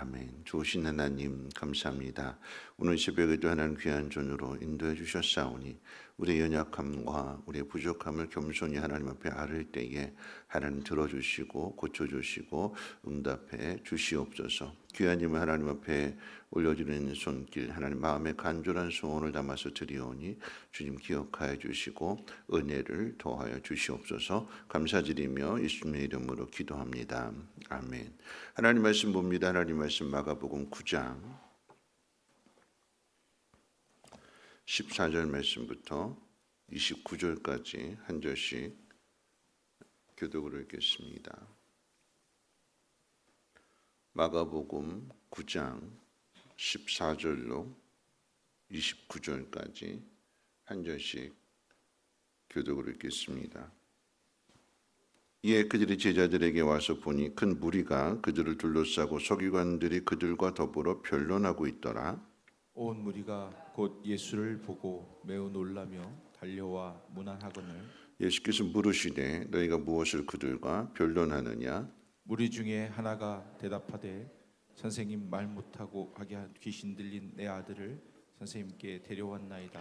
아멘. 좋으신 하나님 감사합니다. 오늘 새벽에도 하나님 귀한 존으로 인도해 주셨사오니 우리의 연약함과 우리의 부족함을 겸손히 하나님 앞에 아를 때에 하나님 들어주시고 고쳐주시고 응답해 주시옵소서. 귀한 힘을 하나님 앞에 올려드리는 손길 하나님 마음에 간절한 소원을 담아서 드리오니 주님 기억하여 주시고 은혜를 더하여 주시옵소서 감사드리며 예수님의 이름으로 기도합니다. 아멘. 하나님 말씀 봅니다. 하나님 말씀 마가복음 9장 14절 말씀부터 29절까지 한 절씩 교독으로 읽겠습니다. 마가복음 9장 14절로 29절까지 한 절씩 교독으로 읽겠습니다. 이에 그들이 제자들에게 와서 보니 큰 무리가 그들을 둘러싸고 서기관들이 그들과 더불어 변론하고 있더라. 온 무리가 곧 예수를 보고 매우 놀라며 달려와 문안하거늘 예수께서 물으시되 너희가 무엇을 그들과 변론하느냐? 무리 중에 하나가 대답하되 선생님 말 못하고 하게 한 귀신 들린 내 아들을 선생님께 데려왔나이다.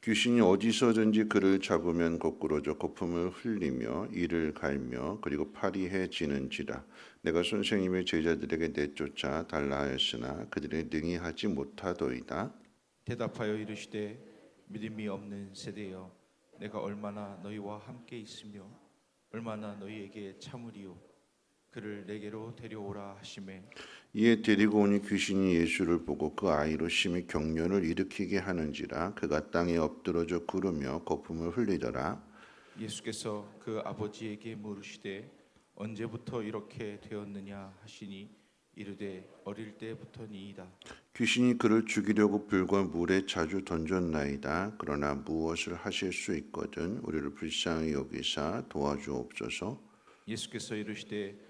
귀신이 어디서든지 그를 잡으면 거꾸로져 거품을 흘리며 이를 갈며 그리고 파리해지는지라. 내가 선생님의 제자들에게 내쫓아 달라 하였으나 그들이 능히 하지 못하더이다. 대답하여 이르시되 믿음이 없는 세대여 내가 얼마나 너희와 함께 있으며 얼마나 너희에게 참으리요 그를 내게로 데려오라 하심에 이에 데리고 오니 귀신이 예수를 보고 그 아이로 심히 경련을 일으키게 하는지라 그가 땅에 엎드러져 구르며 거품을 흘리더라. 예수께서 그 아버지에게 물으시되 언제부터 이렇게 되었느냐 하시니 이르되 어릴 때부터니이다. 귀신이 그를 죽이려고 불과 물에 자주 던졌나이다. 그러나 무엇을 하실 수 있거든 우리를 불쌍히 여기사 도와주옵소서. 예수께서 이르시되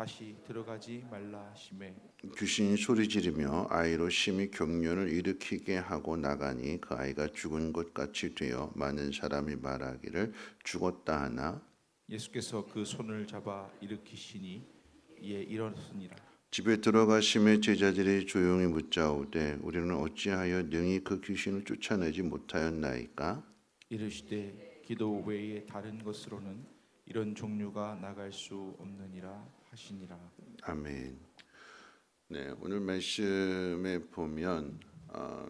다시 들어가지 말라 하심에. 귀신이 소리 지르며 아이로 심히 경련을 일으키게 하고 나가니 그 아이가 죽은 것 같이 되어 많은 사람이 말하기를 죽었다 하나? 예수께서 그 손을 잡아 일으키시니 이에 일어섰으니라 집에 들어가심에 제자들이 조용히 묻자오되 우리는 어찌하여 능히 그 귀신을 쫓아내지 못하였나이까? 이르시되 기도 외에 다른 것으로는 이런 종류가 나갈 수 없느니라 하시니라 아멘. 네, 오늘 말씀에 보면 어,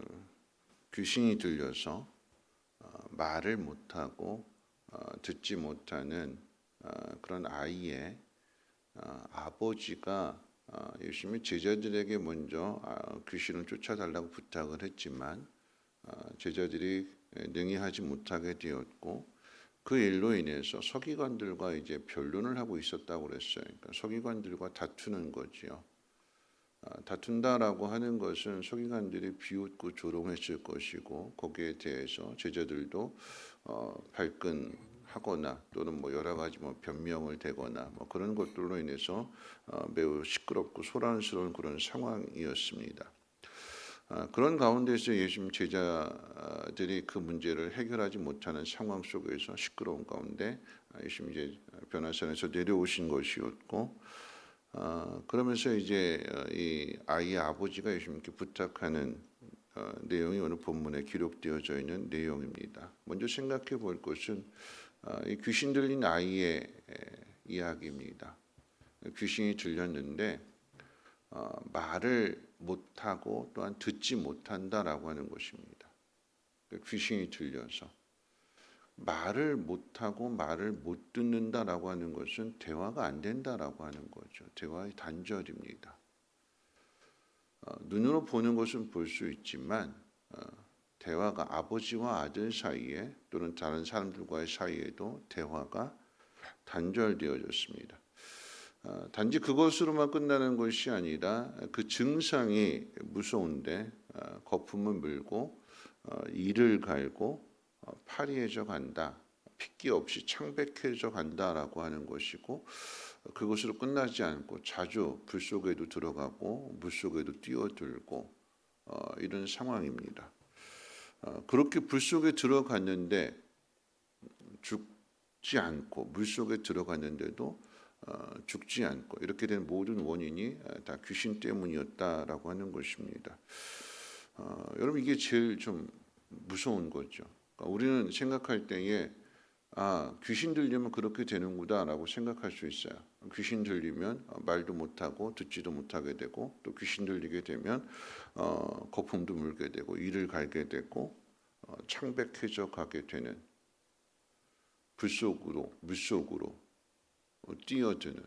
귀신이 들려서 어, 말을 못하고 어, 듣지 못하는 어, 그런 아이의 어, 아버지가 어, 열심히 제자들에게 먼저 아, 귀신을 쫓아달라고 부탁을 했지만 어, 제자들이 능히 하지 못하게 되었고 그 일로 인해서 서기관들과 이제 변론을 하고 있었다고 그랬어요. 그러니까 서기관들과 다투는 거지요. 아, 다툰다라고 하는 것은 서기관들이 비웃고 조롱했을 것이고 거기에 대해서 제자들도 어, 발끈하거나 또는 뭐 여러 가지 뭐 변명을 대거나 뭐 그런 것들로 인해서 어, 매우 시끄럽고 소란스러운 그런 상황이었습니다. 아, 그런 가운데서 예수님 제자들이 그 문제를 해결하지 못하는 상황 속에서 시끄러운 가운데 예수님 이제 변화산에서 내려오신 것이었고 어, 그러면서 이제 어, 이 아이의 아버지가 예수님께 부탁하는 어, 내용이 오늘 본문에 기록되어져 있는 내용입니다. 먼저 생각해 볼 것은 어, 이 귀신 들린 아이의 에, 이야기입니다. 귀신이 들렸는데 어, 말을 못하고 또한 듣지 못한다라고 하는 것입니다. 그 귀신이 들려서 말을 못하고 말을 못 듣는다라고 하는 것은 대화가 안 된다라고 하는 거죠. 대화의 단절입니다. 어, 눈으로 보는 것은 볼 수 있지만 어, 대화가 아버지와 아들 사이에 또는 다른 사람들과의 사이에도 대화가 단절되어졌습니다. 어, 단지 그것으로만 끝나는 것이 아니라 그 증상이 무서운데 어, 거품을 물고 어, 이를 갈고 어, 파리해져 간다. 핏기 없이 창백해져 간다라고 하는 것이고 그것으로 끝나지 않고 자주 불 속에도 들어가고 물 속에도 뛰어들고 어, 이런 상황입니다. 어, 그렇게 불 속에 들어갔는데 죽지 않고 물 속에 들어갔는데도 어, 죽지 않고 이렇게 된 모든 원인이 어, 다 귀신 때문이었다라고 하는 것입니다. 어, 여러분 이게 제일 좀 무서운 거죠. 그러니까 우리는 생각할 때에 아 귀신 들리면 그렇게 되는구나라고 생각할 수 있어요. 귀신 들리면 어, 말도 못하고 듣지도 못하게 되고 또 귀신 들리게 되면 어, 거품도 물게 되고 이를 갈게 되고 어, 창백해져 가게 되는 불 속으로 물 속으로 어, 뛰어드는.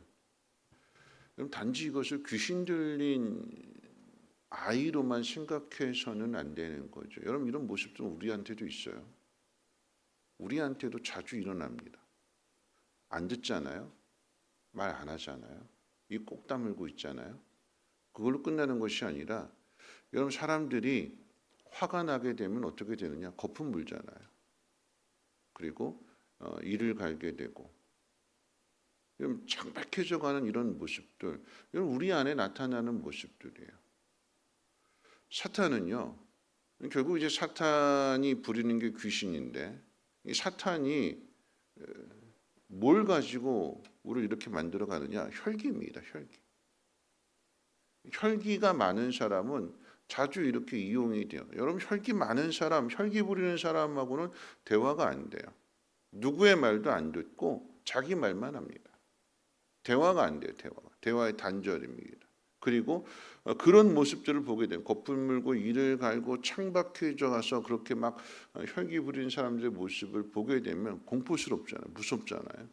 그럼 단지 이것을 귀신 들린 아이로만 생각해서는 안 되는 거죠. 여러분 이런 모습도 우리한테도 있어요. 우리한테도 자주 일어납니다. 안 듣잖아요. 말 안 하잖아요. 이꼭 다물고 있잖아요. 그걸로 끝나는 것이 아니라 여러분 사람들이 화가 나게 되면 어떻게 되느냐? 거품 물잖아요. 그리고 어, 이를 갈게 되고 여러분 창백해져 가는 이런 모습들 여러분 우리 안에 나타나는 모습들이에요. 사탄은요. 결국 이제 사탄이 부리는 게 귀신인데 이 사탄이 에, 뭘 가지고 우리를 이렇게 만들어 가느냐? 혈기입니다. 혈기. 혈기가 많은 사람은 자주 이렇게 이용이 돼요. 여러분 혈기 많은 사람, 혈기 부리는 사람하고는 대화가 안 돼요. 누구의 말도 안 듣고 자기 말만 합니다. 대화가 안 돼요. 대화가. 대화의 단절입니다. 그리고 어, 그런 모습들을 보게 되면 거품 물고 이를 갈고 창박해져 가서 그렇게 막 어, 혈기 부리는 사람들의 모습을 보게 되면 공포스럽잖아요. 무섭잖아요.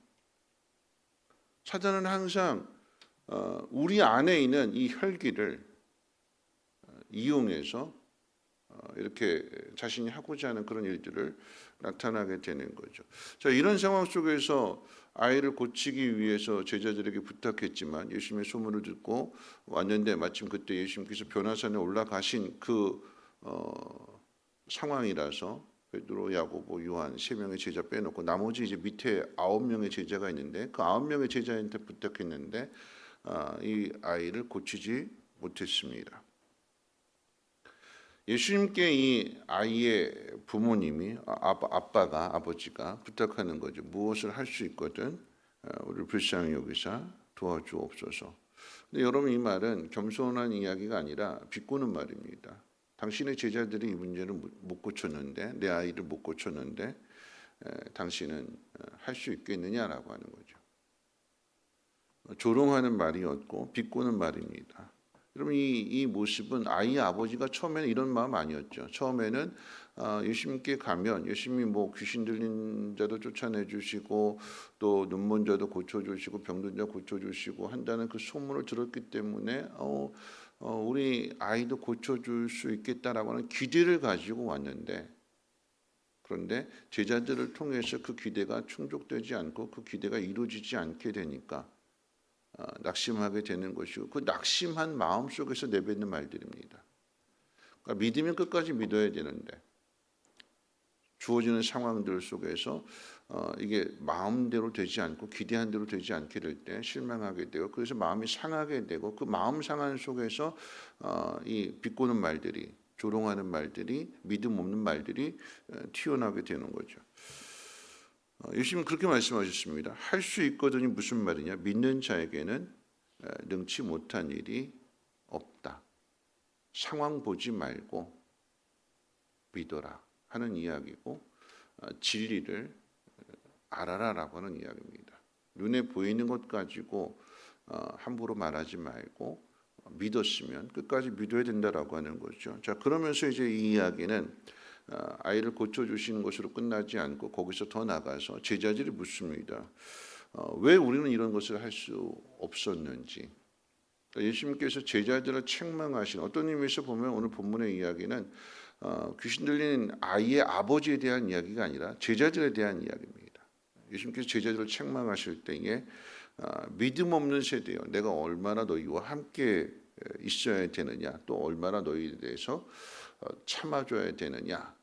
사단은 항상 어, 우리 안에 있는 이 혈기를 어, 이용해서 어, 이렇게 자신이 하고자 하는 그런 일들을 나타나게 되는 거죠. 자, 이런 상황 속에서 아이를 고치기 위해서 제자들에게 부탁했지만 예수님의 소문을 듣고 왔는데 마침 그때 예수님께서 변화산에 올라가신 그 어, 상황이라서 베드로, 야고보, 요한 세 명의 제자 빼놓고 나머지 이제 밑에 아홉 명의 제자가 있는데 그 아홉 명의 제자한테 부탁했는데 아, 이 아이를 고치지 못했습니다. 예수님께 이 아이의 부모님이 아, 아빠가 아버지가 부탁하는 거죠. 무엇을 할 수 있거든 어, 우리를 불쌍히 여기사 도와주옵소서. 근데 여러분 이 말은 겸손한 이야기가 아니라 비꼬는 말입니다. 당신의 제자들이 이 문제를 못- 못 고쳤는데 내 아이를 못 고쳤는데 에, 당신은 어, 할수 있겠느냐라고 하는 거죠. 어, 조롱하는 말이었고 비꼬는 말입니다. 여러분 이, 이 모습은 아이의 아버지가 처음에는 이런 마음 아니었죠. 처음에는 아, 예수님께 가면 예수님이 뭐 귀신 들린 자도 쫓아내 주시고 또 눈먼 자도 고쳐 주시고 병든 자 고쳐 주시고 한다는 그 소문을 들었기 때문에 어, 어, 우리 아이도 고쳐 줄수 있겠다라고 하는 기대를 가지고 왔는데 그런데 제자들을 통해서 그 기대가 충족되지 않고 그 기대가 이루어지지 않게 되니까 어, 낙심하게 되는 것이고 그 낙심한 마음 속에서 내뱉는 말들입니다. 그러니까 믿으면 끝까지 믿어야 되는데 주어지는 상황들 속에서 어, 이게 마음대로 되지 않고 기대한 대로 되지 않게 될 때 실망하게 되고 그래서 마음이 상하게 되고 그 마음 상한 속에서 어, 이 비꼬는 말들이 조롱하는 말들이 믿음 없는 말들이 어, 튀어나오게 되는 거죠. 어, 예수님 그렇게 말씀하셨습니다. 할 수 있거든이 무슨 말이냐? 믿는 자에게는 에, 능치 못한 일이 없다. 상황 보지 말고 믿어라 하는 이야기고 어, 진리를 알아라라고 하는 이야기입니다. 눈에 보이는 것 가지고 어, 함부로 말하지 말고 믿었으면 끝까지 믿어야 된다라고 하는 거죠. 자 그러면서 이제 이 이야기는 어, 아이를 고쳐 주시는 것으로 끝나지 않고 거기서 더 나가서 제자들이 묻습니다. 어, 왜 우리는 이런 것을 할 수 없었는지. 그러니까 예수님께서 제자들을 책망하신 어떤 의미에서 보면 오늘 본문의 이야기는 어, 귀신 들린 아이의 아버지에 대한 이야기가 아니라 제자들에 대한 이야기입니다. 예수님께서 제자들을 책망하실 때에 어, 믿음 없는 세대요. 내가 얼마나 너희와 함께 에, 있어야 되느냐, 또 얼마나 너희에 대해서 어, 참아줘야 되느냐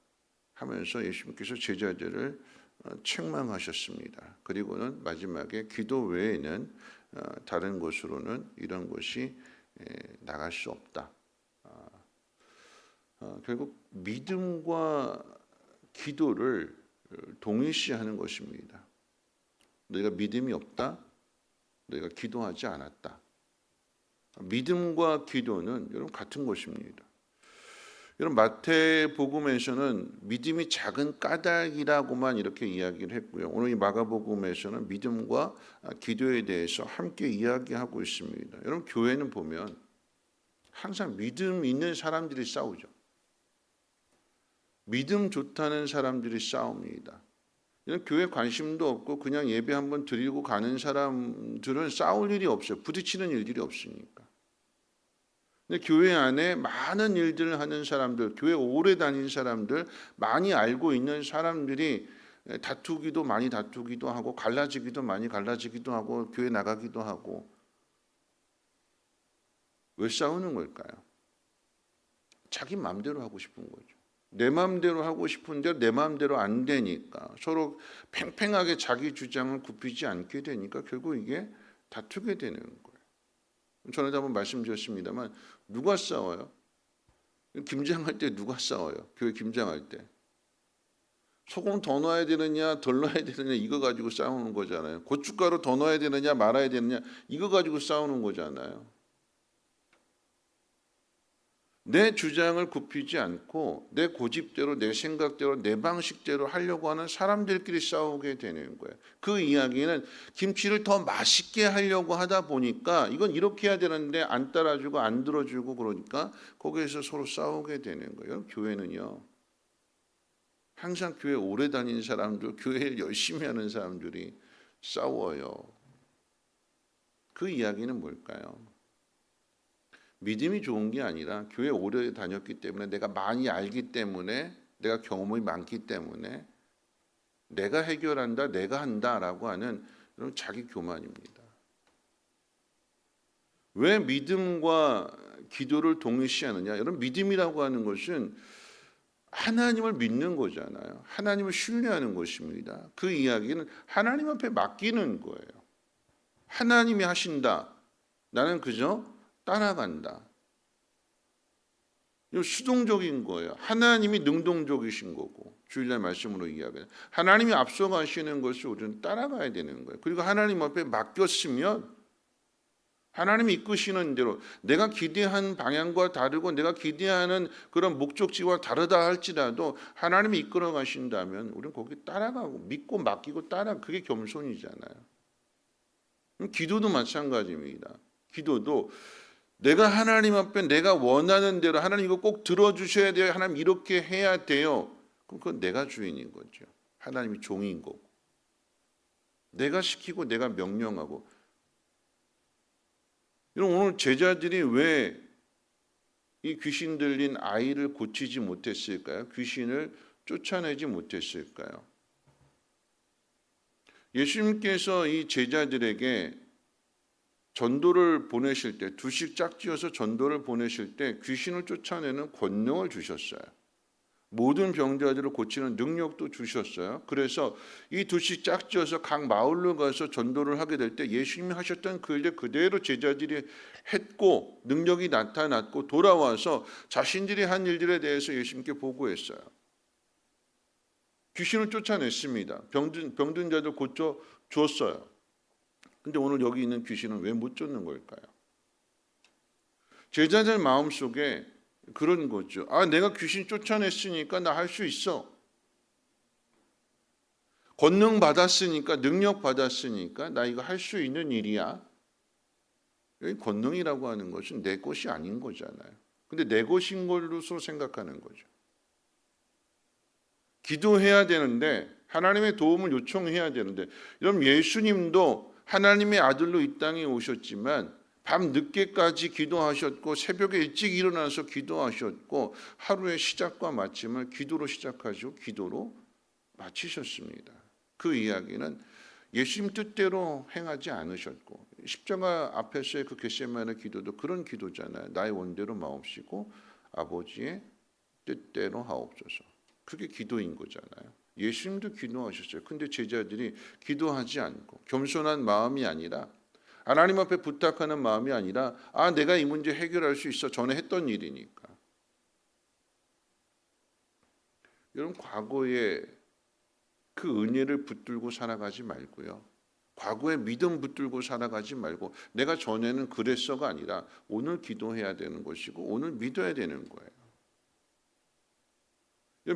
하면서 예수님께서 제자들을 어, 책망하셨습니다. 그리고는 마지막에 기도 외에는 어, 다른 곳으로는 이런 에, 나갈 수 없다. 아, 어, 결국 믿음과 기도를 어, 동일시하는 것입니다. 너희가 믿음이 없다. 너희가 기도하지 않았다. 믿음과 기도는 여러분 같은 것입니다. 여러분 마태복음에서는 믿음이 작은 까닭이라고만 이렇게 이야기를 했고요. 오늘 이 마가복음에서는 믿음과 기도에 대해서 함께 이야기하고 있습니다. 여러분 교회는 보면 항상 믿음 있는 사람들이 싸우죠. 믿음 좋다는 사람들이 싸웁니다. 이런 교회 관심도 없고 그냥 예배 한번 드리고 가는 사람들은 싸울 일이 없어요. 부딪히는 일들이 없으니까. 근데 교회 안에 많은 일들을 하는 사람들, 교회 오래 다닌 사람들, 많이 알고 있는 사람들이 다투기도 많이 다투기도 하고 갈라지기도 많이 갈라지기도 하고 교회 나가기도 하고 왜 싸우는 걸까요? 자기 마음대로 하고 싶은 거죠. 내 마음대로 하고 싶은데 내 마음대로 안 되니까 서로 팽팽하게 자기 주장을 굽히지 않게 되니까 결국 이게 다투게 되는 거예요. 전에도 한번 말씀드렸습니다만 누가 싸워요? 김장할 때 누가 싸워요? 교회 김장할 때 소금 더 넣어야 되느냐 덜 넣어야 되느냐 이거 가지고 싸우는 거잖아요. 고춧가루 더 넣어야 되느냐 말아야 되느냐 이거 가지고 싸우는 거잖아요. 내 주장을 굽히지 않고 내 고집대로 내 생각대로 내 방식대로 하려고 하는 사람들끼리 싸우게 되는 거예요. 그 이야기는 김치를 더 맛있게 하려고 하다 보니까 이건 이렇게 해야 되는데 안 따라주고 안 들어주고 그러니까 거기에서 서로 싸우게 되는 거예요. 교회는요. 항상 교회 오래 다닌 사람들, 교회를 열심히 하는 사람들이 싸워요. 그 이야기는 뭘까요? 믿음이 좋은 게 아니라 교회 오래 다녔기 때문에 내가 많이 알기 때문에 내가 경험이 많기 때문에 내가 해결한다, 내가 한다라고 하는 이런 자기 교만입니다. 왜 믿음과 기도를 동일시하느냐? 여러분 믿음이라고 하는 것은 하나님을 믿는 거잖아요. 하나님을 신뢰하는 것입니다. 그 이야기는 하나님 앞에 맡기는 거예요. 하나님이 하신다. 나는 그저 따라간다. 이거 수동적인 거예요. 하나님이 능동적이신 거고 주일날 말씀으로 이야기해요. 하나님이 앞서가시는 것을 우리는 따라가야 되는 거예요. 그리고 하나님 앞에 맡겼으면 하나님이 이끄시는 대로 내가 기대한 방향과 다르고 내가 기대하는 그런 목적지와 다르다 할지라도 하나님이 이끌어 가신다면 우리는 거기 따라가고 믿고 맡기고 따라 그게 겸손이잖아요. 기도도 마찬가지입니다. 기도도 내가 하나님 앞에 내가 원하는 대로 하나님 이거 꼭 들어주셔야 돼요. 하나님 이렇게 해야 돼요. 그럼 그건 내가 주인인 거죠. 하나님이 종인 거고. 내가 시키고 내가 명령하고. 여러분 오늘 제자들이 왜 이 귀신 들린 아이를 고치지 못했을까요? 귀신을 쫓아내지 못했을까요? 예수님께서 이 제자들에게 전도를 보내실 때 두씩 짝지어서 전도를 보내실 때 귀신을 쫓아내는 권능을 주셨어요. 모든 병자들을 고치는 능력도 주셨어요. 그래서 이 두씩 짝지어서 각 마을로 가서 전도를 하게 될 때 예수님이 하셨던 그 일을 그대로 제자들이 했고 능력이 나타났고 돌아와서 자신들이 한 일들에 대해서 예수님께 보고했어요. 귀신을 쫓아냈습니다. 병든 병든 자도 고쳐 주었어요. 근데 오늘 여기 있는 귀신은 왜 못 쫓는 걸까요? 제자들 마음 속에 그런 거죠. 아, 내가 귀신 쫓아냈으니까 나 할 수 있어. 권능 받았으니까 능력 받았으니까 나 이거 할 수 있는 일이야. 여기 권능이라고 하는 것은 내 것이 아닌 거잖아요. 근데 내 것인 걸로서 생각하는 거죠. 기도해야 되는데 하나님의 도움을 요청해야 되는데 여러분 예수님도 하나님의 아들로 이 땅에 오셨지만 밤 늦게까지 기도하셨고 새벽에 일찍 일어나서 기도하셨고 하루의 시작과 마침을 기도로 시작하시고 기도로 마치셨습니다. 그 이야기는 예수님 뜻대로 행하지 않으셨고 십자가 앞에서의 그 겟세마네 기도도 그런 기도잖아요. 나의 원대로 마옵시고 아버지의 뜻대로 하옵소서. 그게 기도인 거잖아요. 예수님도 기도하셨어요. 근데 제자들이 기도하지 않고 겸손한 마음이 아니라 하나님 앞에 부탁하는 마음이 아니라 아 내가 이 문제 해결할 수 있어 전에 했던 일이니까. 여러분 과거에 그 은혜를 붙들고 살아가지 말고요. 과거에 믿음 붙들고 살아가지 말고 내가 전에는 그랬어가 아니라 오늘 기도해야 되는 것이고 오늘 믿어야 되는 거예요.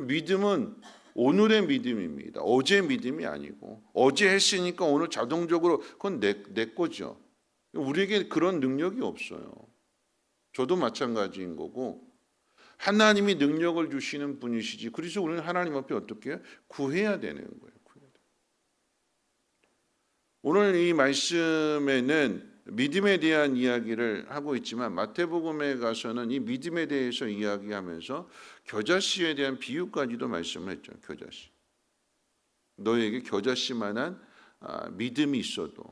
믿음은 오늘의 믿음입니다. 어제 믿음이 아니고 어제 했으니까 오늘 자동적으로 그건 내, 내 거죠. 우리에게 그런 능력이 없어요. 저도 마찬가지인 거고 하나님이 능력을 주시는 분이시지. 그래서 우리는 하나님 앞에 어떻게? 구해야 되는 거예요. 오늘 이 말씀에는 믿음에 대한 이야기를 하고 있지만 마태복음에 가서는 이 믿음에 대해서 이야기하면서 겨자씨에 대한 비유까지도 말씀을 했죠. 겨자씨. 너에게 겨자씨만한 아, 믿음이 있어도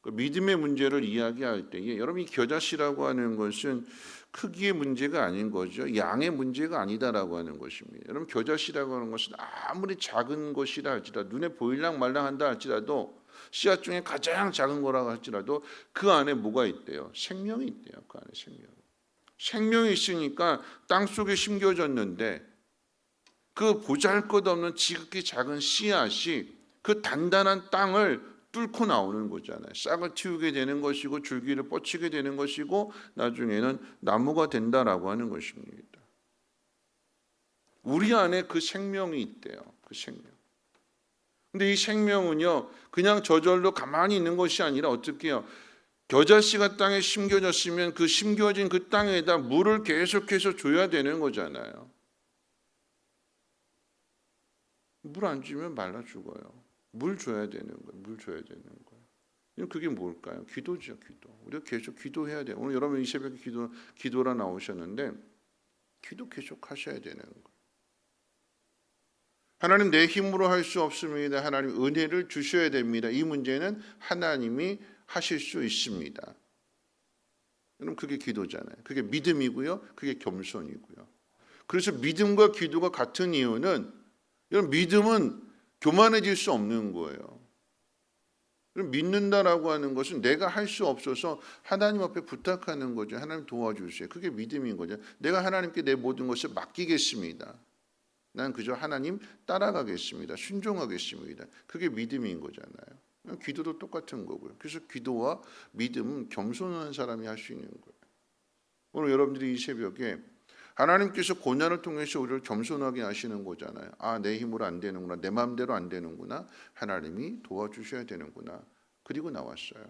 그 믿음의 문제를 이야기할 때에 여러분 이 겨자씨라고 하는 것은 크기의 문제가 아닌 거죠. 양의 문제가 아니다라고 하는 것입니다. 여러분 겨자씨라고 하는 것은 아무리 작은 것이라 할지라도 눈에 보일랑 말랑한다 할지라도 씨앗 중에 가장 작은 거라고 할지라도 그 안에 뭐가 있대요? 생명이 있대요. 그 안에 생명. 생명이 있으니까 땅 속에 심겨졌는데 그 보잘것없는 지극히 작은 씨앗이 그 단단한 땅을 뚫고 나오는 거잖아요. 싹을 틔우게 되는 것이고 줄기를 뻗치게 되는 것이고 나중에는 나무가 된다라고 하는 것입니다. 우리 안에 그 생명이 있대요. 그 생명. 근데 이 생명은요, 그냥 저절로 가만히 있는 것이 아니라 어떻게 해요? 겨자씨가 땅에 심겨졌으면 그 심겨진 그 땅에다 물을 계속해서 줘야 되는 거잖아요. 물 안 주면 말라 죽어요. 물 줘야 되는 거예요. 물 줘야 되는 거예요. 그게 뭘까요? 기도죠, 기도. 우리가 계속 기도해야 돼요. 오늘 여러분 이 새벽에 기도 기도라 나오셨는데 기도 계속 하셔야 되는 거예요. 하나님 내 힘으로 할 수 없습니다. 하나님 은혜를 주셔야 됩니다. 이 문제는 하나님이 하실 수 있습니다. 여러분 그게 기도잖아요. 그게 믿음이고요. 그게 겸손이고요. 그래서 믿음과 기도가 같은 이유는 여러분 믿음은 교만해질 수 없는 거예요. 믿는다라고 하는 것은 내가 할 수 없어서 하나님 앞에 부탁하는 거죠. 하나님 도와주세요. 그게 믿음인 거죠. 내가 하나님께 내 모든 것을 맡기겠습니다. 난 그저 하나님 따라가겠습니다. 순종하겠습니다. 그게 믿음인 거잖아요. 기도도 똑같은 거고요. 그래서 기도와 믿음은 겸손한 사람이 할 수 있는 거예요. 오늘 여러분들이 이 새벽에 하나님께서 고난을 통해서 우리를 겸손하게 하시는 거잖아요. 아, 내 힘으로 안 되는구나. 내 마음대로 안 되는구나. 하나님이 도와주셔야 되는구나. 그리고 나왔어요.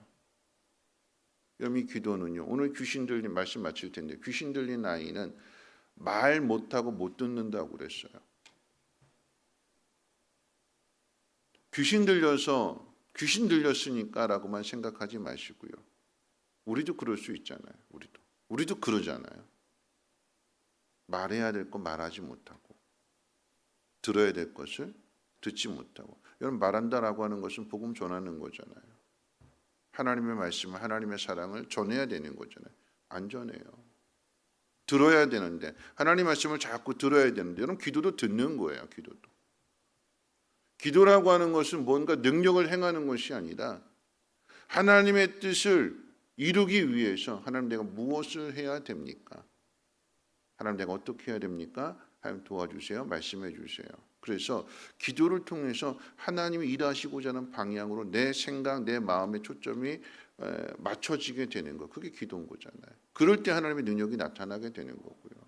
이 기도는요. 오늘 귀신 들린 말씀 마칠 텐데 귀신 들린 아이는 말 못하고 못 듣는다고 그랬어요. 귀신 들려서 귀신 들렸으니까라고만 생각하지 마시고요. 우리도 그럴 수 있잖아요. 우리도 우리도 그러잖아요. 말해야 될 거 말하지 못하고 들어야 될 것을 듣지 못하고 여러분 말한다라고 하는 것은 복음 전하는 거잖아요. 하나님의 말씀을 하나님의 사랑을 전해야 되는 거잖아요. 안 전해요. 들어야 되는데 하나님 말씀을 자꾸 들어야 되는데 여러분 기도도 듣는 거예요. 기도도. 기도라고 하는 것은 뭔가 능력을 행하는 것이 아니라 하나님의 뜻을 이루기 위해서 하나님 내가 무엇을 해야 됩니까? 하나님 내가 어떻게 해야 됩니까? 하나님 도와주세요. 말씀해 주세요. 그래서 기도를 통해서 하나님이 일하시고자 하는 방향으로 내 생각, 내 마음의 초점이 에, 맞춰지게 되는 거. 그게 기도인 거잖아요. 그럴 때 하나님의 능력이 나타나게 되는 거고요.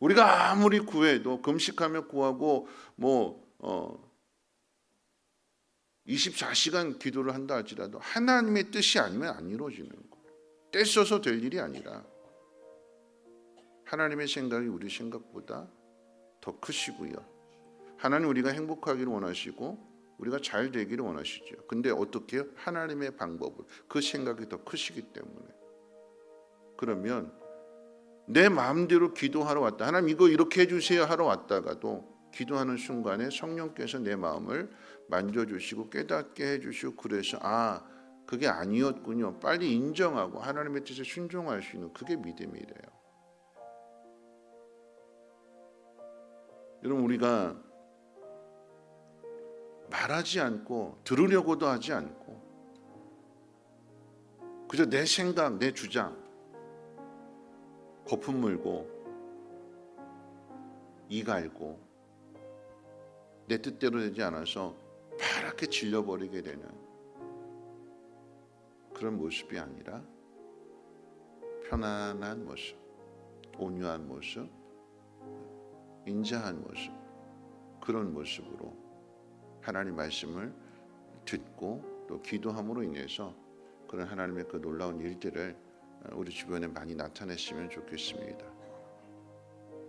우리가 아무리 구해도 금식하며 구하고 뭐 어, 24시간 기도를 한다 할지라도 하나님의 뜻이 아니면 안 이루어지는 거. 떼써서 될 일이 아니라 하나님의 생각이 우리 생각보다 더 크시고요. 하나님 우리가 행복하기를 원하시고 우리가 잘 되기를 원하시죠. 근데 어떻게 해요? 하나님의 방법을 그 생각이 더 크시기 때문에 그러면 내 마음대로 기도하러 왔다. 하나님 이거 이렇게 해주세요 하러 왔다가도 기도하는 순간에 성령께서 내 마음을 만져주시고 깨닫게 해주시고 그래서 아 그게 아니었군요. 빨리 인정하고 하나님의 뜻에 순종할 수 있는 그게 믿음이래요. 여러분 우리가 말하지 않고 들으려고도 하지 않고 그저 내 생각, 내 주장 거품 물고 이 갈고 내 뜻대로 되지 않아서 파랗게 질려버리게 되는 그런 모습이 아니라 편안한 모습, 온유한 모습, 인자한 모습 그런 모습으로 하나님 말씀을 듣고 또 기도함으로 인해서 그런 하나님의 그 놀라운 일들을 우리 주변에 많이 나타냈으면 좋겠습니다.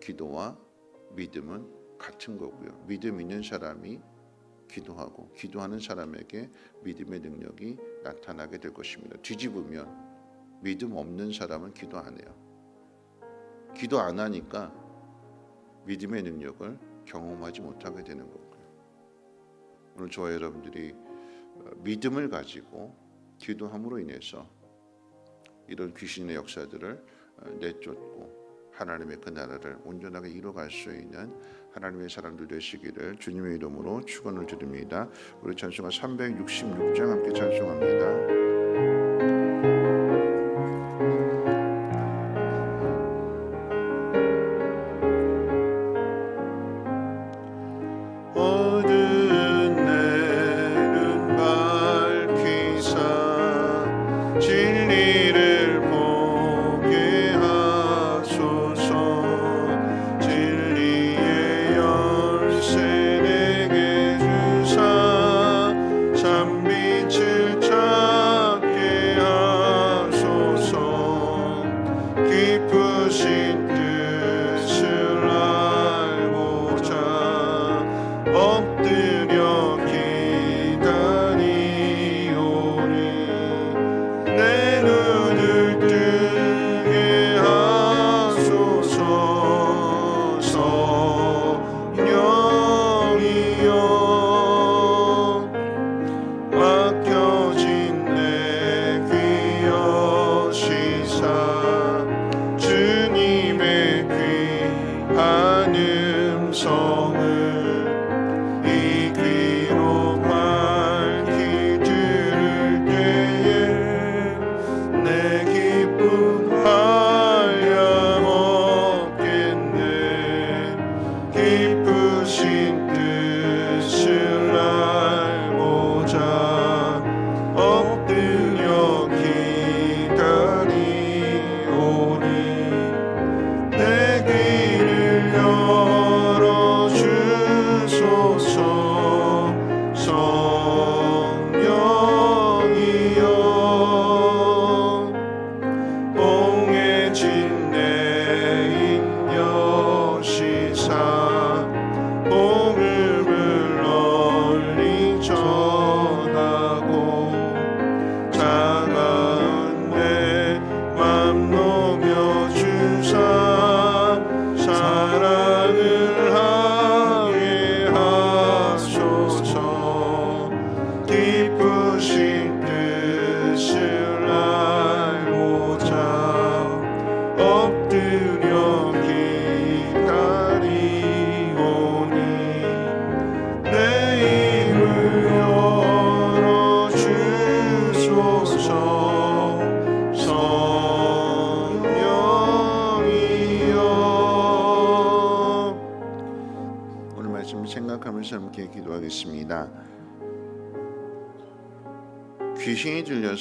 기도와 믿음은 같은 거고요. 믿음 있는 사람이 기도하고 기도하는 사람에게 믿음의 능력이 나타나게 될 것입니다. 뒤집으면 믿음 없는 사람은 기도 안 해요. 기도 안 하니까 믿음의 능력을 경험하지 못하게 되는 거고요. 오늘 저와 여러분들이 어, 믿음을 가지고 기도함으로 인해서 이런 귀신의 역사들을 어, 내쫓고 하나님의 그 나라를 온전하게 이루어갈 수 있는 하나님의 사람들 되시기를 주님의 이름으로 축원을 드립니다. 우리 찬송가 366장 함께 찬송합니다.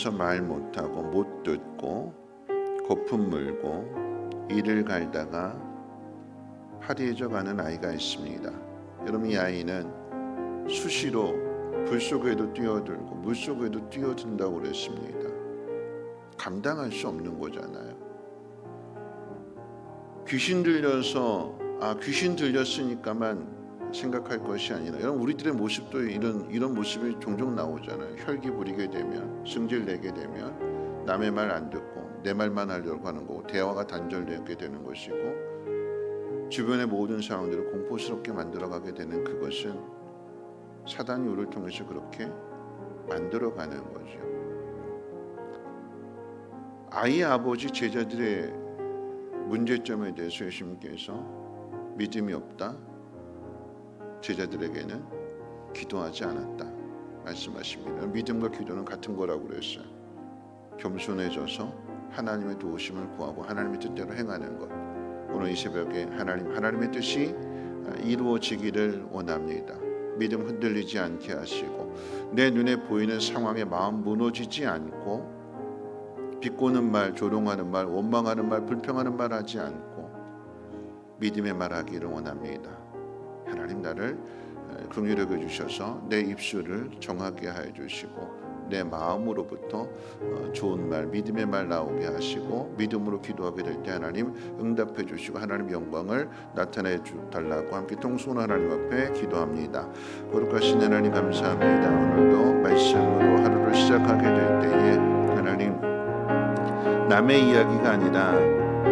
들려서 말 못하고 못 듣고 거품 물고 이를 갈다가 파리해져 가는 아이가 있습니다. 여러분 이 아이는 수시로 불 속에도 뛰어들고 물 속에도 뛰어든다고 그랬습니다. 감당할 수 없는 거잖아요. 귀신 들려서 아 귀신 들렸으니까만 생각할 것이 아니라 여러분 우리들의 모습도 이런 이런 모습이 종종 나오잖아요. 혈기 부리게 되면 승질 내게 되면 남의 말 안 듣고 내 말만 하려고 하는 거고 대화가 단절되게 되는 것이고 주변의 모든 상황들을 공포스럽게 만들어가게 되는 그것은 사단이 우리를 통해서 그렇게 만들어가는 거죠. 아이 아버지 제자들의 문제점에 대해서 예수님께서 믿음이 없다. 제자들에게는 기도하지 않았다. 말씀하십니다. 믿음과 기도는 같은 거라고 그랬어요. 겸손해져서 하나님의 도우심을 구하고 하나님의 뜻대로 행하는 것. 오늘 이 새벽에 하나님 하나님의 뜻이 이루어지기를 원합니다. 믿음 흔들리지 않게 하시고 내 눈에 보이는 상황에 마음 무너지지 않고 비꼬는 말, 조롱하는 말, 원망하는 말, 불평하는 말 하지 않고 믿음의 말 하기를 원합니다. 하나님 나를 긍휼히 여겨 주셔서 내 입술을 정하게 하여 주시고 내 마음으로부터 어, 좋은 말, 믿음의 말 나오게 하시고 믿음으로 기도하게 될 때 하나님 응답해 주시고 하나님 영광을 나타내 주 달라고 함께 통수원 하나님 앞에 기도합니다. 거룩하신 하나님 감사합니다. 오늘도 말씀으로 하루를 시작하게 될 때에 하나님 남의 이야기가 아니라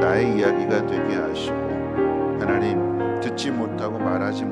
나의 이야기가 되게 하시고 하나님 듣지 못하고 말하지